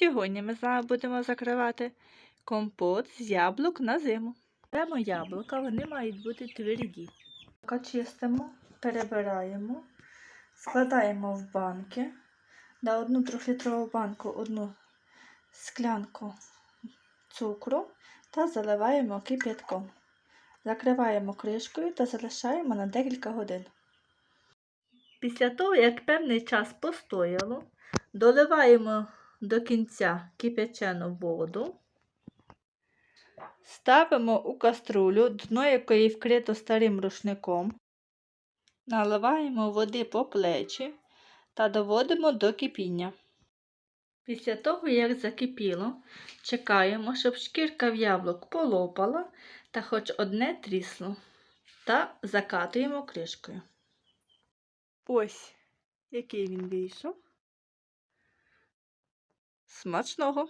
Сьогодні ми з вами будемо закривати компот з яблук на зиму. Беремо яблука, вони мають бути тверді. Чистимо, перебираємо, складаємо в банки. На одну трьохлітрову банку одну склянку цукру та заливаємо кип'ятком. Закриваємо кришкою та залишаємо на декілька годин. Після того, як певний час постояло, доливаємо до кінця кип'ячену воду, ставимо у каструлю, дно якої вкрито старим рушником, наливаємо води по плечі та доводимо до кипіння. Після того, як закипіло, чекаємо, щоб шкірка в яблук полопала та хоч одне трісло, та закатуємо кришкою. Ось, який він вийшов. Смачного!